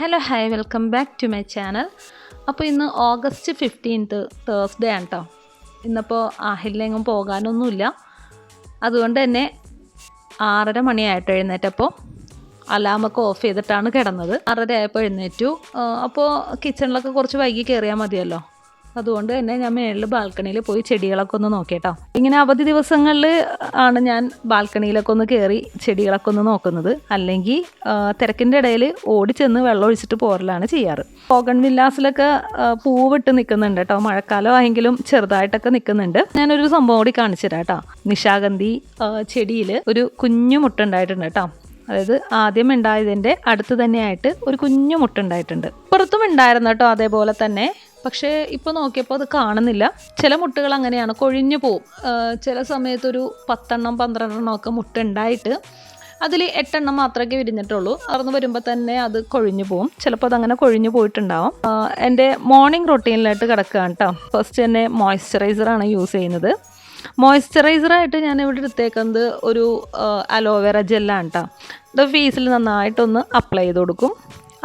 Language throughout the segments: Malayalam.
Hello hi welcome back to my channel അപ്പോൾ ഇന്ന് ഓഗസ്റ്റ് ഫിഫ്റ്റീൻത്ത് തേഴ്സ്ഡേ ആണ് കേട്ടോ ഇന്നിപ്പോൾ ആഹിലെങ്ങും പോകാനൊന്നുമില്ല. അതുകൊണ്ട് തന്നെ ആറര മണിയായിട്ട് എഴുന്നേറ്റപ്പോൾ അലാമൊക്കെ ഓഫ് ചെയ്തിട്ടാണ് കിടന്നത്. ആറര ആയപ്പോൾ എഴുന്നേറ്റു. അപ്പോൾ കിച്ചണിലൊക്കെ കുറച്ച് വൈകി കയറിയാൽ മതിയല്ലോ. അതുകൊണ്ട് തന്നെ ഞാൻ മേളിൽ ബാൽക്കണിയിൽ പോയി ചെടികളൊക്കെ ഒന്ന് നോക്കിയിട്ടോ. ഇങ്ങനെ അവധി ദിവസങ്ങളിൽ ആണ് ഞാൻ ബാൽക്കണിയിലൊക്കെ ഒന്ന് കയറി ചെടികളൊക്കെ ഒന്ന് നോക്കുന്നത്. അല്ലെങ്കിൽ തിരക്കിന്റെ ഇടയിൽ ഓടി ചെന്ന് വെള്ളം ഒഴിച്ചിട്ട് പോരലാണ് ചെയ്യാറ്. പോകൺ വില്ലാസിലൊക്കെ പൂവിട്ട് നിൽക്കുന്നുണ്ട് കേട്ടോ മഴക്കാലം ആയെങ്കിലും ചെറുതായിട്ടൊക്കെ നിൽക്കുന്നുണ്ട് ഞാനൊരു സംഭവം കൂടി കാണിച്ചു തരാം കേട്ടോ നിശാഗന്ധി ചെടിയിൽ ഒരു കുഞ്ഞു മുട്ട ഉണ്ടായിട്ടുണ്ട് കേട്ടോ അതായത് ആദ്യം ഉണ്ടായതിന്റെ അടുത്ത് തന്നെയായിട്ട് ഒരു കുഞ്ഞു മുട്ട ഉണ്ടായിട്ടുണ്ട് പുറത്തും ഉണ്ടായിരുന്നു കേട്ടോ അതേപോലെ തന്നെ. പക്ഷേ ഇപ്പോൾ നോക്കിയപ്പോൾ അത് കാണുന്നില്ല. ചില മുട്ടുകൾ അങ്ങനെയാണ്. കൊഴിഞ്ഞു പോവും. ചില സമയത്തൊരു പത്തെണ്ണം പന്ത്രണ്ടെണ്ണം ഒക്കെ മുട്ട ഉണ്ടായിട്ട് അതിൽ എട്ടെണ്ണം മാത്രമേ വിരിഞ്ഞിട്ടുള്ളൂ. അറന്ന് വരുമ്പോൾ തന്നെ അത് കൊഴിഞ്ഞു പോകും ചിലപ്പോൾ അതങ്ങനെ കൊഴിഞ്ഞു പോയിട്ടുണ്ടാവും. എന്റെ മോർണിംഗ് റൊട്ടീനിലായിട്ട് കിടക്കുകയാണ് കേട്ടോ. ഫസ്റ്റ് തന്നെ മോയ്സ്ചറൈസറാണ് യൂസ് ചെയ്യുന്നത്. മോയ്സ്ചറൈസറായിട്ട് ഞാൻ ഇവിടെ എടുത്തേക്കുന്നത് ഒരു അലോവേറ ജെല്ലാണ് കേട്ടോ. ഇത് ഫേസിൽ നന്നായിട്ടൊന്ന് അപ്ലൈ ചെയ്ത് കൊടുക്കും.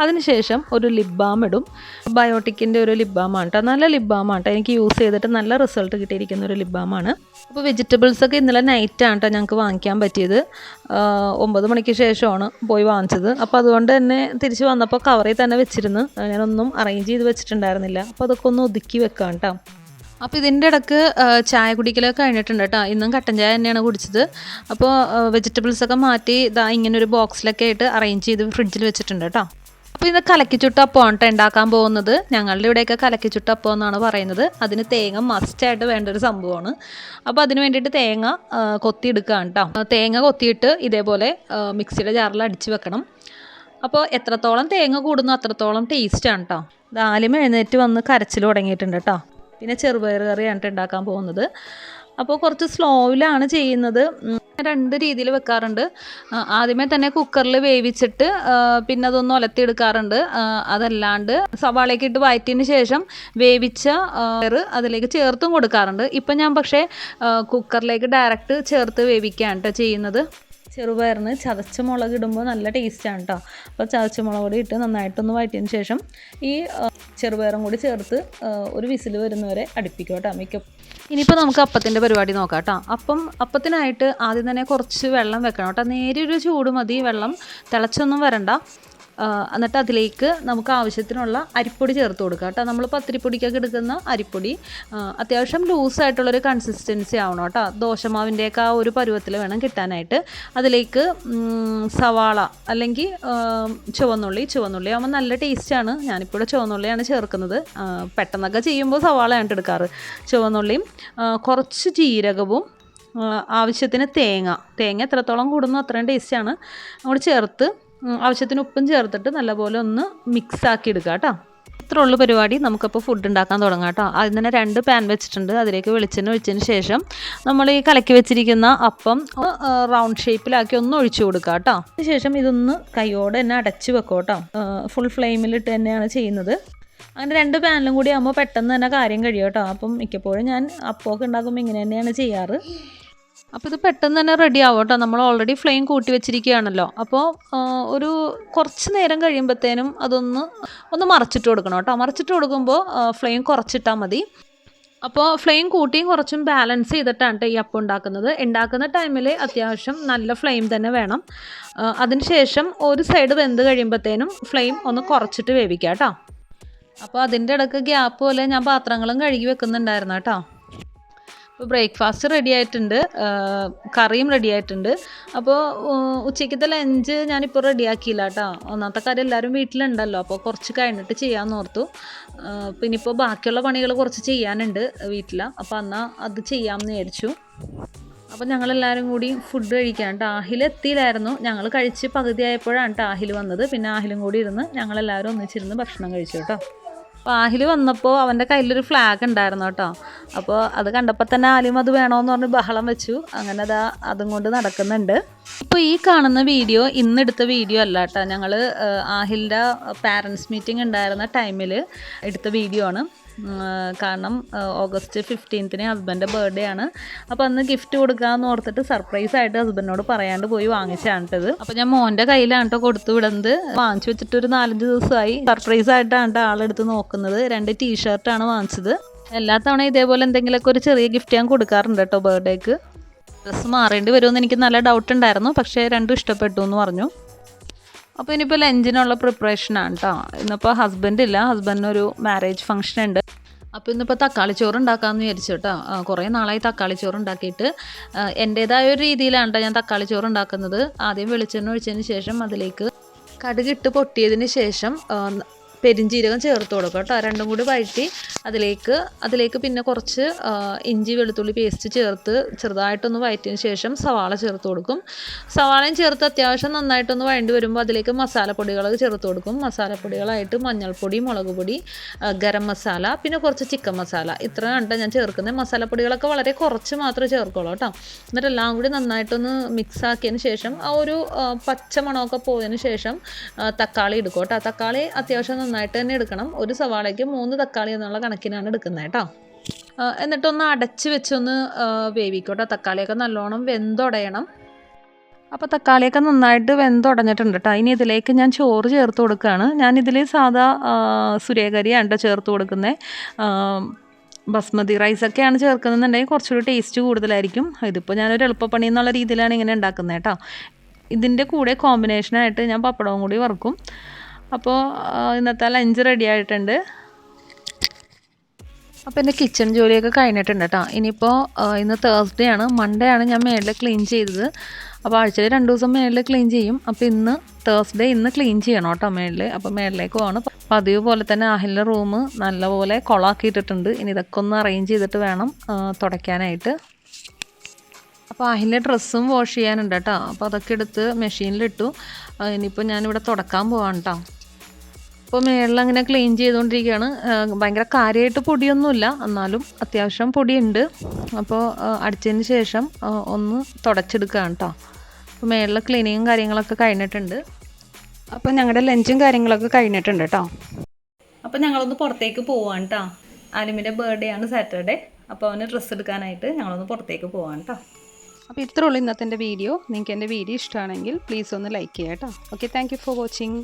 അതിനുശേഷം ഒരു ലിപ് ബാം ഇടും. ബയോട്ടിക്കിന്റെ ഒരു ലിപ് ബാം ആണ് കേട്ടോ നല്ല ലിപ് ബാം ആണ് കേട്ടോ എനിക്ക് യൂസ് ചെയ്തിട്ട് നല്ല റിസൾട്ട് കിട്ടിയിരിക്കുന്ന ഒരു ലിപ് ബാം ആണ്. അപ്പോൾ വെജിറ്റബിൾസ് ഒക്കെ ഇന്നലെ നൈറ്റാണ് കേട്ടോ ഞങ്ങൾക്ക് വാങ്ങിക്കാൻ പറ്റിയത്. ഒമ്പത് മണിക്ക് ശേഷമാണ് പോയി വാങ്ങിച്ചത്. അപ്പോൾ അതുകൊണ്ട് തന്നെ തിരിച്ച് വന്നപ്പോൾ കവറിൽ തന്നെ വെച്ചിരുന്നു. ഞാനൊന്നും അറേഞ്ച് ചെയ്ത് വെച്ചിട്ടുണ്ടായിരുന്നില്ല. അപ്പോൾ അതൊക്കെ ഒന്ന് ഒതുക്കി വെക്കാം കേട്ടോ അപ്പോൾ ഇതിന്റെ ഇടയ്ക്ക് ചായ കുടിക്കലൊക്കെ കഴിഞ്ഞിട്ടുണ്ട് കേട്ടോ ഇന്നും കട്ടൻ ചായ തന്നെയാണ് കുടിച്ചത്. അപ്പോൾ വെജിറ്റബിൾസൊക്കെ മാറ്റി ഇതാ ഇങ്ങനെ ഒരു ബോക്സിലൊക്കെ ആയിട്ട് അറേഞ്ച് ചെയ്ത് ഫ്രിഡ്ജിൽ വെച്ചിട്ടുണ്ട് കേട്ടോ അപ്പോൾ ഇത് കലക്കിച്ചുട്ടപ്പമാണ് കേട്ടോ ഉണ്ടാക്കാൻ പോകുന്നത്. ഞങ്ങളുടെ ഇവിടെയൊക്കെ കലക്കിച്ചുട്ടപ്പം എന്നാണ് പറയുന്നത്. അതിന് തേങ്ങ മസ്റ്റായിട്ട് വേണ്ട ഒരു സംഭവമാണ്. അപ്പോൾ അതിന് വേണ്ടിയിട്ട് തേങ്ങ കൊത്തിയെടുക്കുകയാണ് കേട്ടോ തേങ്ങ കൊത്തിയിട്ട് ഇതേപോലെ മിക്സിയുടെ ജാറിൽ അടിച്ച് വെക്കണം. അപ്പോൾ എത്രത്തോളം തേങ്ങ കൂടുന്നു അത്രത്തോളം ടേസ്റ്റാണ് കേട്ടോ ആദ്യം എഴുന്നേറ്റ് വന്ന് കരച്ചിൽ തുടങ്ങിയിട്ടുണ്ട് കേട്ടോ പിന്നെ ചെറുപയർ കറിയാണ് ഉണ്ടാക്കാൻ പോകുന്നത്. അപ്പോൾ കുറച്ച് സ്ലോയിലാണ് ചെയ്യുന്നത്. രണ്ട് രീതിയിൽ വെക്കാറുണ്ട്. ആദ്യമേ തന്നെ കുക്കറിൽ വേവിച്ചിട്ട് പിന്നെ അതൊന്ന് ഒലത്തിയെടുക്കാറുണ്ട്. അതല്ലാണ്ട് സവാളയൊക്കെ ഇട്ട് വയറ്റിയതിന് ശേഷം വേവിച്ച അതിലേക്ക് ചേർത്തും കൊടുക്കാറുണ്ട്. ഇപ്പം ഞാൻ പക്ഷേ കുക്കറിലേക്ക് ഡയറക്റ്റ് ചേർത്ത് വേവിക്കുകയാണ് കേട്ടോ ചെയ്യുന്നത്. ചെറുപയറിന് ചതച്ച മുളക് ഇടുമ്പോൾ നല്ല ടേസ്റ്റാണ് കേട്ടോ അപ്പോൾ ചതച്ച മുളക് കൂടി ഇട്ട് നന്നായിട്ടൊന്ന് വഴറ്റിയതിന് ശേഷം ഈ ചെറുപയറും കൂടി ചേർത്ത് ഒരു വിസിൽ വരുന്നവരെ അടുപ്പിക്കും കേട്ടോ മിക്ക ഇനിയിപ്പോൾ നമുക്ക് അപ്പത്തിന്റെ പരിപാടി നോക്കാം കേട്ടോ അപ്പം അപ്പത്തിനായിട്ട് ആദ്യം തന്നെ കുറച്ച് വെള്ളം വെക്കണം കേട്ടോ നേരിയൊരു ചൂട് മതി വെള്ളം തിളച്ചൊന്നും വരണ്ട. എന്നിട്ട് അതിലേക്ക് നമുക്ക് ആവശ്യത്തിനുള്ള അരിപ്പൊടി ചേർത്ത് കൊടുക്കുക കേട്ടോ. നമ്മൾ പത്തിരിപ്പൊടിക്കൊക്കെ എടുക്കുന്ന അരിപ്പൊടി അത്യാവശ്യം ലൂസായിട്ടുള്ളൊരു കൺസിസ്റ്റൻസി ആവണം കേട്ടോ. ദോശമാവിന്റെയൊക്കെ ആ ഒരു പരുവത്തിൽ വേണം കിട്ടാനായിട്ട്. അതിലേക്ക് സവാള അല്ലെങ്കിൽ ചുവന്നുള്ളി ചുവന്നുള്ളി ആകുമ്പോൾ നല്ല ടേസ്റ്റാണ് ഞാനിപ്പോൾ ചുവന്നുള്ളിയാണ് ചേർക്കുന്നത്. പെട്ടെന്നൊക്കെ ചെയ്യുമ്പോൾ സവാളയാണ് എടുക്കാറ്. ചുവന്നുള്ളിയും കുറച്ച് ജീരകവും ആവശ്യത്തിന് തേങ്ങ. തേങ്ങ എത്രത്തോളം കൂടുന്നു അത്രയും ടേസ്റ്റാണ് അങ്ങോട്ട് ചേർത്ത് ആവശ്യത്തിന് ഉപ്പും ചേർത്തിട്ട് നല്ലപോലെ ഒന്ന് മിക്സ് ആക്കി എടുക്കുക കേട്ടോ. ഇത്ര ഉള്ളു പരിപാടി. നമുക്കപ്പോൾ ഫുഡ് ഉണ്ടാക്കാൻ തുടങ്ങാം കേട്ടോ. അതിന് തന്നെ രണ്ട് പാൻ വെച്ചിട്ടുണ്ട്. അതിലേക്ക് വെളിച്ചെണ്ണ ഒഴിച്ചതിന് ശേഷം നമ്മൾ ഈ കലക്കി വെച്ചിരിക്കുന്ന അപ്പം റൗണ്ട് ഷേപ്പിലാക്കി ഒന്ന് ഒഴിച്ചു കൊടുക്കുക കേട്ടോ. അതിനുശേഷം ഇതൊന്ന് കൈയോടെ തന്നെ അടച്ചു വെക്കും കേട്ടോ. ഫുൾ ഫ്ലെയിമിലിട്ട് തന്നെയാണ് ചെയ്യുന്നത്. അങ്ങനെ രണ്ട് പാനിലും കൂടി ആകുമ്പോൾ പെട്ടെന്ന് തന്നെ കാര്യം കഴിയും കേട്ടോ. അപ്പം മിക്കപ്പോഴും ഞാൻ അപ്പമൊക്കെ ഉണ്ടാക്കുമ്പോൾ ഇങ്ങനെ തന്നെയാണ് ചെയ്യാറ്. അപ്പോൾ ഇത് പെട്ടെന്ന് തന്നെ റെഡി ആവും കേട്ടോ. നമ്മൾ ഓൾറെഡി ഫ്ലെയിം കൂട്ടി വെച്ചിരിക്കുകയാണല്ലോ. അപ്പോൾ ഒരു കുറച്ച് നേരം കഴിയുമ്പോഴത്തേനും അതൊന്ന് ഒന്ന് മറച്ചിട്ട് കൊടുക്കണം കേട്ടോ. മറച്ചിട്ട് കൊടുക്കുമ്പോൾ ഫ്ലെയിം കുറച്ചിട്ടാൽ മതി. അപ്പോൾ ഫ്ലെയിം കൂട്ടിയും കുറച്ചും ബാലൻസ് ചെയ്തിട്ടാണ് ട്ടോ ഈ അപ്പം ഉണ്ടാക്കുന്നത്. ഉണ്ടാക്കുന്ന ടൈമിൽ അത്യാവശ്യം നല്ല ഫ്ലെയിം തന്നെ വേണം. അതിനുശേഷം ഒരു സൈഡ് വെന്ത് കഴിയുമ്പോഴത്തേനും ഫ്ലെയിം ഒന്ന് കുറച്ചിട്ട് വേവിക്കാം കേട്ടോ. അപ്പോൾ അതിന്റെ ഇടയ്ക്ക് ഗ്യാപ്പ് പോലെ ഞാൻ പാത്രങ്ങളും കഴുകി വെക്കുന്നുണ്ടായിരുന്നു കേട്ടോ. ബ്രേക്ക്ഫാസ്റ്റ് റെഡി ആയിട്ടുണ്ട്. കറിയും റെഡി ആയിട്ടുണ്ട്. അപ്പോൾ ഉച്ചയ്ക്കത്തെ ലഞ്ച് ഞാനിപ്പോൾ റെഡിയാക്കിയില്ല കേട്ടോ. ഒന്നാമത്തെ കാര്യം എല്ലാവരും വീട്ടിലുണ്ടല്ലോ. അപ്പോൾ കുറച്ച് കഴിഞ്ഞിട്ട് ചെയ്യാമെന്ന് ഓർത്തു. പിന്നിപ്പോൾ ബാക്കിയുള്ള പണികൾ കുറച്ച് ചെയ്യാനുണ്ട് വീട്ടിൽ അപ്പോൾ എന്നാൽ അത് ചെയ്യാമെന്ന് വിചാരിച്ചു. അപ്പോൾ ഞങ്ങളെല്ലാവരും കൂടി ഫുഡ് കഴിക്കാൻ ആഹിൽ എത്തിയില്ലായിരുന്നു. ഞങ്ങൾ കഴിച്ച് പകുതിയായപ്പോഴാണ് കേട്ടോ ആഹിൽ വന്നത്. പിന്നെ ആഹിലും കൂടി ഇരുന്ന് ഞങ്ങളെല്ലാവരും ഒന്നിച്ചിരുന്ന് ഭക്ഷണം കഴിച്ചു കേട്ടോ. ആഹിൽ വന്നപ്പോൾ അവന്റെ കയ്യിലൊരു ഫ്ലാഗ് ഉണ്ടായിരുന്നു കേട്ടോ. അപ്പോൾ അത് കണ്ടപ്പോൾ തന്നെ ആലിം അത് വേണമെന്ന് പറഞ്ഞ് ബഹളം വെച്ചു. അങ്ങനെ അതാ അതും കൊണ്ട് നടക്കുന്നുണ്ട്. ഇപ്പോൾ ഈ കാണുന്ന വീഡിയോ ഇന്നെടുത്ത വീഡിയോ അല്ല കേട്ടോ. ഞങ്ങൾ ആഹിലിന്റെ പാരൻസ് മീറ്റിംഗ് ഉണ്ടായിരുന്ന ടൈമിൽ എടുത്ത വീഡിയോ ആണ്. കാരണം ഓഗസ്റ്റ് ഫിഫ്റ്റീൻത്തിന് ഹസ്ബൻഡ് ബർത്ത്ഡേ ആണ്. അപ്പോൾ അന്ന് ഗിഫ്റ്റ് കൊടുക്കാമെന്ന് ഓർത്തിട്ട് സർപ്രൈസ് ആയിട്ട് ഹസ്ബൻഡിനോട് പറയാണ്ട് പോയി വാങ്ങിച്ചാണിട്ടത് അപ്പോൾ ഞാൻ മോന്റെ കയ്യിലാണ് കേട്ടോ കൊടുത്തു വിടുന്നത്. വാങ്ങിച്ചു വെച്ചിട്ട് ഒരു നാലഞ്ച് ദിവസമായി. സർപ്രൈസ് ആയിട്ടാണ് ട്ടോ ആളെടുത്ത് നോക്കുന്നത്. രണ്ട് ടീഷർട്ടാണ് വാങ്ങിച്ചത്. എല്ലാ തവണ ഇതേപോലെ എന്തെങ്കിലുമൊക്കെ ഒരു ചെറിയ ഗിഫ്റ്റ് ഞാൻ കൊടുക്കാറുണ്ട് കേട്ടോ ബർത്ത്ഡേക്ക്. ഡ്രസ്സ് മാറേണ്ടി വരുമെന്ന് എനിക്ക് നല്ല ഡൗട്ട് ഉണ്ടായിരുന്നു. പക്ഷേ രണ്ടും ഇഷ്ടപ്പെട്ടു എന്ന് പറഞ്ഞു. അപ്പോൾ ഇനിയിപ്പോൾ ലഞ്ചിനുള്ള പ്രിപ്പറേഷനാണ് കേട്ടോ ഇന്നിപ്പോൾ ഹസ്ബൻഡ് ഇല്ല. ഹസ്ബൻഡിനൊരു മാരേജ് ഫംഗ്ഷൻ ഉണ്ട്. അപ്പോൾ ഇന്നിപ്പോൾ തക്കാളി ചോറ് ഉണ്ടാക്കാമെന്ന് വിചാരിച്ചു കേട്ടോ കുറേ നാളായി തക്കാളി ചോറ് ഉണ്ടാക്കിയിട്ട്. എന്റേതായ ഒരു രീതിയിലാണ് ഞാൻ തക്കാളി ചോറ് ഉണ്ടാക്കുന്നത്. ആദ്യം വെളിച്ചെണ്ണ ഒഴിച്ചതിന് ശേഷം അതിലേക്ക് കടുകിട്ട് പൊട്ടിയതിന് ശേഷം പെരിഞ്ജീരകം ചേർത്ത് കൊടുക്കുക കേട്ടോ. രണ്ടും കൂടി വഴറ്റി അതിലേക്ക് അതിലേക്ക് പിന്നെ കുറച്ച് ഇഞ്ചി വെളുത്തുള്ളി പേസ്റ്റ് ചേർത്ത് ചെറുതായിട്ടൊന്ന് വഴറ്റിയതിന് ശേഷം സവാള ചേർത്ത് കൊടുക്കും. സവാളയും ചേർത്ത് അത്യാവശ്യം നന്നായിട്ടൊന്ന് വഴണ്ടി വരുമ്പോൾ അതിലേക്ക് മസാലപ്പൊടികൾ ചേർത്ത് കൊടുക്കും. മസാലപ്പൊടികളായിട്ട് മഞ്ഞൾപ്പൊടി മുളക് പൊടി ഗരം മസാല പിന്നെ കുറച്ച് ചിക്കൻ മസാല. ഇത്ര കണ്ടാണ് ഞാൻ ചേർക്കുന്നത് മസാലപ്പൊടികളൊക്കെ വളരെ കുറച്ച് മാത്രമേ ചേർക്കുള്ളൂ കേട്ടോ. എന്നിട്ട് എല്ലാം കൂടി നന്നായിട്ടൊന്ന് മിക്സ് ആക്കിയതിന് ശേഷം ആ ഒരു പച്ചമണമൊക്കെ പച്ച മണമൊക്കെ പോയതിന് ശേഷം തക്കാളി എടുക്കും കേട്ടോ. തക്കാളി അത്യാവശ്യം നന്നായിട്ട് തന്നെ എടുക്കണം. ഒരു സവാളയ്ക്ക് മൂന്ന് തക്കാളി എന്നുള്ള കണക്കിനാണ് എടുക്കുന്നത് കേട്ടോ. എന്നിട്ടൊന്ന് അടച്ച് വെച്ചൊന്ന് വേവിക്കോട്ടെ. തക്കാളിയൊക്കെ നല്ലോണം വെന്തുടയണം. അപ്പോൾ തക്കാളിയൊക്കെ നന്നായിട്ട് വെന്തുടഞ്ഞിട്ടുണ്ട് കേട്ടോ. ഇനി ഇതിലേക്ക് ഞാൻ ചോറ് ചേർത്ത് കൊടുക്കുകയാണ്. ഞാനിതിൽ സാധാ ആ, കേട്ടോ ട്ടോ ചേർത്ത് കൊടുക്കുന്നത് ബസ്മതി റൈസൊക്കെയാണ് ചേർക്കുന്നതെന്നുണ്ടെങ്കിൽ കുറച്ചുകൂടി ടേസ്റ്റ് കൂടുതലായിരിക്കും. ഇതിപ്പോൾ ഞാനൊരു എളുപ്പപ്പണി എന്നുള്ള രീതിയിലാണ് ഇങ്ങനെ ഉണ്ടാക്കുന്നത് കേട്ടോ. ഇതിന്റെ കൂടെ കോമ്പിനേഷനായിട്ട് ഞാൻ പപ്പടവും കൂടി വറുക്കും. അപ്പോൾ ഇന്നത്തെ ലഞ്ച് റെഡി ആയിട്ടുണ്ട്. അപ്പോൾ എന്റെ കിച്ചൺ ജോലിയൊക്കെ കഴിഞ്ഞിട്ടുണ്ട് കേട്ടോ ഇനിയിപ്പോൾ ഇന്ന് തേഴ്സ്ഡേ ആണ്. മൺഡേ ആണ് ഞാൻ മേളിൽ ക്ലീൻ ചെയ്തത്. അപ്പോൾ ആഴ്ചയിൽ രണ്ട് ദിവസം മേളിൽ ക്ലീൻ ചെയ്യും. അപ്പോൾ ഇന്ന് തേഴ്സ്ഡേ ഇന്ന് ക്ലീൻ ചെയ്യണം കേട്ടോ മേളിൽ അപ്പോൾ മേളിലേക്ക് പോകണം പതിവ് പോലെ തന്നെ ആഹിലിന്റെ റൂം നല്ലപോലെ കൊളാക്കിയിട്ടിട്ടുണ്ട്. ഇനി ഇതൊക്കെ ഒന്ന് അറേഞ്ച് ചെയ്തിട്ട് വേണം തുടയ്ക്കാനായിട്ട്. അപ്പോൾ അഹിലെ ഡ്രസ്സും വാഷ് ചെയ്യാനുണ്ട് കേട്ടോ അപ്പോൾ അതൊക്കെ എടുത്ത് മെഷീനിലിട്ടു ഇനിയിപ്പോൾ ഞാനിവിടെ തുടക്കാൻ പോവാണ് കേട്ടോ അപ്പോൾ മേളിൽ അങ്ങനെ ക്ലീൻ ചെയ്തുകൊണ്ടിരിക്കുകയാണ്. ഭയങ്കര കാര്യമായിട്ട് പൊടിയൊന്നുമില്ല. എന്നാലും അത്യാവശ്യം പൊടിയുണ്ട്. അപ്പോൾ അടിച്ചതിന് ശേഷം ഒന്ന് തുടച്ചെടുക്കുകയാണ് കേട്ടോ അപ്പോൾ മേളിലെ ക്ലീനിങ്ങും കാര്യങ്ങളൊക്കെ കഴിഞ്ഞിട്ടുണ്ട്. അപ്പോൾ ഞങ്ങളുടെ ലഞ്ചും കാര്യങ്ങളൊക്കെ കഴിഞ്ഞിട്ടുണ്ട് കേട്ടോ അപ്പോൾ ഞങ്ങളൊന്ന് പുറത്തേക്ക് പോവാണ് കേട്ടോ ആലിമിന്റെ ബർത്ത്ഡേ ആണ് സാറ്റർഡേ അപ്പോൾ അവന് ഡ്രസ്സ് എടുക്കാനായിട്ട് ഞങ്ങളൊന്ന് പുറത്തേക്ക് പോവാണ് കേട്ടോ അപ്പോൾ ഇത്രേ ഉള്ളൂ ഇന്നത്തെ വീഡിയോ. നിങ്ങൾക്ക് എന്റെ വീഡിയോ ഇഷ്ടമാണെങ്കിൽ പ്ലീസ് ഒന്ന് ലൈക്ക് ചെയ്യാം കേട്ടോ okay thank you for watching